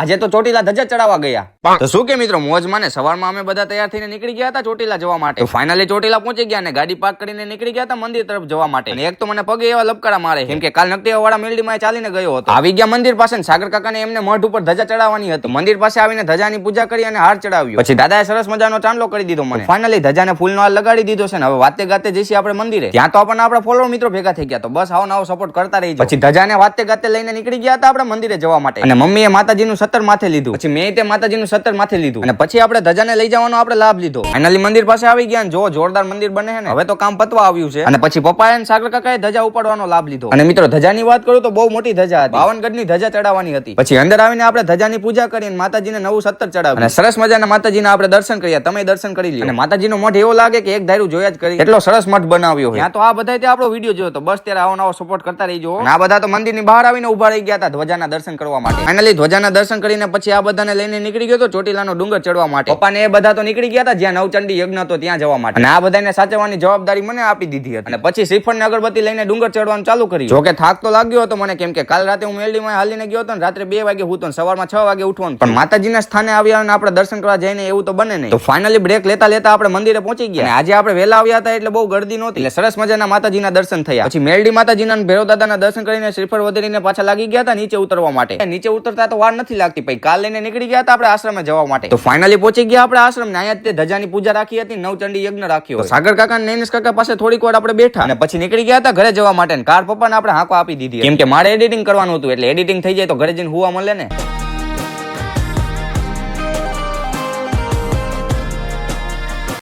આજે તો ચોટીલા ધજા ચડાવવા ગયા. તો શું કે મિત્રો મોજમાં ને સવારમાં અમે બધા તૈયાર થઈને નીકળી ગયા હતા ચોટીલા જવા માટે. ફાઇનલી ચોટીલા પહોંચી ગયા અને ગાડી પાર્ક કરીને નીકળી ગયા હતા મંદિર તરફ જવા માટે. અને એક તો મને પગે એવા લપકારા મારે. કેમ કે કાલ નકટી વાળા મેલડીમાં ચાલીને ગયો હતો. આવી ગયા મંદિર પાસે ને સાગર કાકાને એમને મઢ ઉપર ધજા ચડાવવાની હતી. મંદિર પાસે આવીને ધજાની પૂજા કરી અને હાર ચડાવ્યો. પછી દાદાએ સરસ મજાનો ચાંદલો કરી દીધો મને. ફાઇનલી ધજાને ફૂલનો હાર લગાડી દીધો છે ને હવે વાતે ગાતે જઈશું આપણે મંદિરે. ત્યાં તો આપણને આપણા ફોલોવર મિત્રો ભેગા થઈ ગયા તો બસ આવો નવો સપોર્ટ કરતા રહી પછી ધજાને વાતે ગાતે લઈને નીકળી ગયા હતા આપણે મંદિરે જવા માટે. અને મમ્મીએ માતાજીનું સત્તર માથે લીધું. પછી મેં તે માતાજીનું સત્તર માથે લીધું. અને પછી આપણે ધજાને લઈ જવાનો આપણે લાભ લીધો. ફાઇનલી મંદિર પાસે આવી ગયા જો જોરદાર મંદિર બને ને, હવે તો કામ પતવા આવ્યું છે. અને પછી પપ્પાએ અને સાગર કાકાએ ધજા ઉપાડવાનો લાભ લીધો. અને મિત્રો, ધજાની વાત કરું તો બહુ મોટી ધજા હતી. બાવનગઢની ધજા ચડાવવાની હતી. પછી અંદર આવીને આપણે ધજાની પૂજા કરી અને માતાજીને નવું સત્તર ચડાવ્યું અને સરસ મજાના માતાજીના આપણે દર્શન કર્યા તમે દર્શન કરી લ્યો. અને માતાજીનો મઠ એવો લાગે કે એક ધાર્યું જોયા જ કરી. એટલો સરસ મઠ બનાવ્યો ત્યાં તો આ બધા ત્યાં આપણો વીડિયો જોયો તો બસ ત્યારે આવો નવો સપોર્ટ કરતા રહીજો. આ બધા તો મંદિરની બહાર આવીને ઊભા રહી ગયા હતા ધ્વજાના દર્શન કરવા માટે. ફાઇનલી ધ્વજાના દર્શન કરીને પછી આ બધાને લઈને નીકળી ગયો તો ચોટીલાનો ડુંગર ચડવા માટે. પપ્પાને એ બધા તો નીકળી ગયા હતા, જ્યાં નવચંડી યજ્ઞ હતો ત્યાં જવા માટે. અને આ બધાને સાચવવાની જવાબદારી મને આપી દીધી હતી. અને પછી શ્રીફળ અગરબત્તી લઈને ડુંગર ચડવાનું ચાલુ કર્યું. જોકે થાક તો લાગ્યો હતો મને કેમ કે કાલ રાતે હું મેલડીમાં હાલીને ગયો હતો ને રાત્રે બે વાગે હું તો સવારમાં છ વાગે ઉઠવાનું પણ માતાજીના સ્થાને આવ્યા અને આપણે દર્શન કરવા જઈને એવું તો બને નહીં. તો ફાઇનલી બ્રેક લેતા લેતા આપણે મંદિરે પહોંચી ગયા. આજે આપણે વહેલા આવ્યા હતા એટલે બહુ ગર્દી નહોતી. એટલે સરસ મજાના માતાજીના દર્શન થયા. પછી મેલડી માતાજીના ભેરો દાદાના દર્શન કરીને શ્રીફળ વધીને પાછા લાગી ગયા હતા નીચે ઉતરવા માટે. નીચે ઉતરતા તો વાર નથી લાગતી. પછી કાલ લઈને નીકળી ગયા હતા આપણે આશ્રમે જવા માટે. તો ફાઇનલી પહોંચી ગયા આપણે આશ્રમ ને અહીંયા તે ધજાની પૂજા રાખી હતી નવચંડી યજ્ઞ રાખ્યો સાગર કાકા નૈનેશ કાકા પાસે થોડીક વાર આપણે બેઠા. અને પછી નીકળી ગયા હતા ઘરે જવા માટે કાર પપ્પાને આપણે હાંકો આપી દીધી કેમ કે મારે એડિટિંગ કરવાનું હતું એટલે એડિટિંગ થઈ જાય તો ઘરે જઈને હુવા મળે ને.